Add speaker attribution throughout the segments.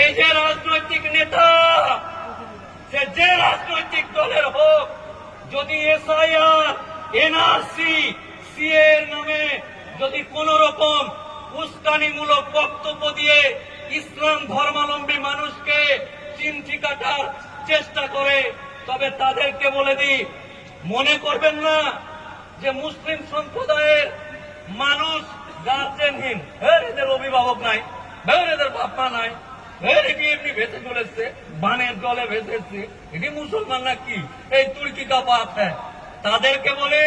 Speaker 1: এই যে রাজনৈতিক নেতা, সে যে রাজনৈতিক দলের হোক, যদি এসআইআর, এনআরসি, সিএ এর নামে যদি কোন রকম উস্কানিমূলক বক্তব্য দিয়ে ইসলাম ধর্মাবলম্বী মানুষকে চিমটি কাটার চেষ্টা করে, তবে তাদেরকে বলে দিই, মনে করবেন না যে মুসলিম সম্প্রদায়ের মানুষ গার্জেনহীন হ্যাঁ এদের অভিভাবক নাই হ্যাঁ এদের বাপ্পা নাই। এটি এমনি ভেসে চলেছে, বানের জলে ভেসেছে। এটি কি? এই তুর্কি কা বাপ হ্যাঁ। তাদেরকে বলে,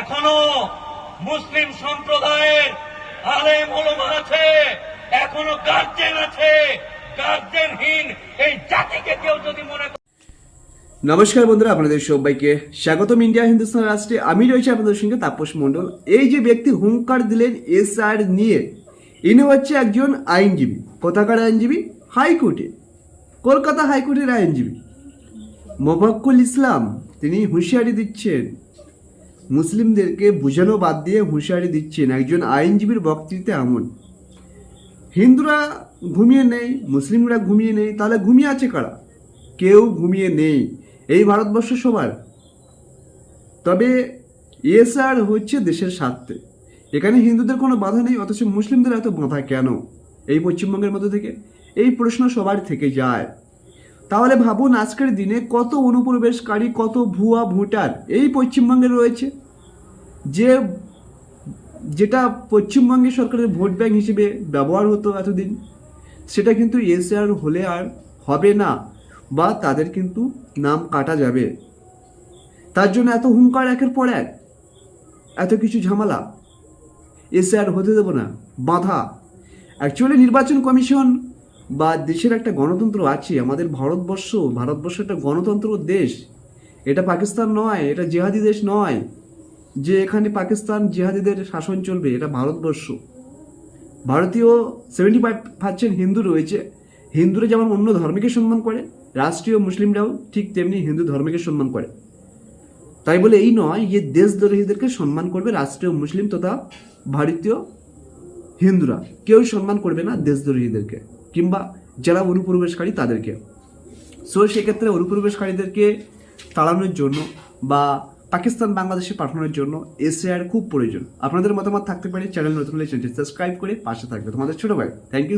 Speaker 1: এখনও মুসলিম সম্প্রদায়ের আলেম ওলমা আছে, এখনও গার্জেন আছে। গার্জেনহীন এই জাতিকে কেউ যদি মনে করে
Speaker 2: নমস্কার বন্ধুরা, আপনাদের সবাইকে স্বাগতম ইন্ডিয়া হিন্দুস্তান রাষ্ট্রে। আমি রয়েছি আপনাদের সঙ্গে তাপস মণ্ডল। এই যে ব্যক্তি হুঙ্কার দিলেন এসআর নিয়ে ইনি হচ্ছে একজন আইনজীবী, কোথাকার আইনজীবী? হাইকোর্টে, কলকাতা হাইকোর্টের আইনজীবী। মোবাক্কুল ইসলাম, তিনি হুঁশিয়ারি দিচ্ছেন। মুসলিমদেরকে বোঝানো বাদ দিয়ে হুঁশিয়ারি দিচ্ছেন, একজন আইনজীবীর বক্তৃতা এমন। হিন্দুরা ঘুমিয়ে নেই, মুসলিমরা ঘুমিয়ে নেই, তাহলে ঘুমিয়ে আছে কারা? কেউ ঘুমিয়ে নেই, এই ভারতবর্ষ সবার। তবে এসআর হচ্ছে দেশের স্বার্থে। এখানে হিন্দুদের কোনো বাধা নেই, অথচ মুসলিমদের এত বাধা কেন? এই পশ্চিমবঙ্গের মধ্যে থেকে? এই প্রশ্ন সবার থেকে যায়। তাহলে ভাবুন আজকের দিনে কত অনুপ্রবেশকারী, কত ভুয়া ভোটার এই পশ্চিমবঙ্গে রয়েছে। যে, যেটা পশ্চিমবঙ্গে সরকারের ভোট ব্যাংক হিসেবে ব্যবহার হতো এতদিন, সেটা কিন্তু এসআর হলে আর হবে না, বা তাদের কিন্তু নাম কাটা যাবে। তার জন্য এত হুঙ্কার একের পর এক, এত কিছু ঝামেলা। এসআর হতে দেবো না। বাধা। অ্যাকচুয়ালি নির্বাচন কমিশন বা দেশের একটা গণতন্ত্র আছে, আমাদের ভারতবর্ষ ভারতবর্ষ একটা গণতন্ত্র দেশ। এটা পাকিস্তান নয়, এটা জেহাদি দেশ নয়, যে এখানে পাকিস্তান জেহাদিদের শাসন চলবে, এটা ভারতবর্ষ। ভারতীয় সেভেন্টি ফাইভ পার্সেন্ট হিন্দু রয়েছে। হিন্দুরা যেমন অন্য ধর্মকে সম্মান করে, রাষ্ট্রীয় মুসলিমরাও ঠিক তেমনি হিন্দু ধর্মকে সম্মান করে। তাই বলে এই নয় যে দেশদ্রোহীদেরকে সম্মান করবে রাষ্ট্রীয় মুসলিম তথা ভারতীয় হিন্দুরা। কেউ সম্মান করবে না দেশদ্রোহীদেরকে কিংবা যারা অনুপ্রবেশকারী তাদেরকে। সো সেক্ষেত্রে অনুপ্রবেশকারীদেরকে তাড়ানোর জন্য বা পাকিস্তান বাংলাদেশে পাঠানোর জন্য এসএআর খুব প্রয়োজন। আপনাদের মতামত থাকতে পারে, চ্যানেল নতুন হলে চ্যানেলটি সাবস্ক্রাইব করে পাশে থাকবে। তোমাদের ছোট ভাই থ্যাংক ইউ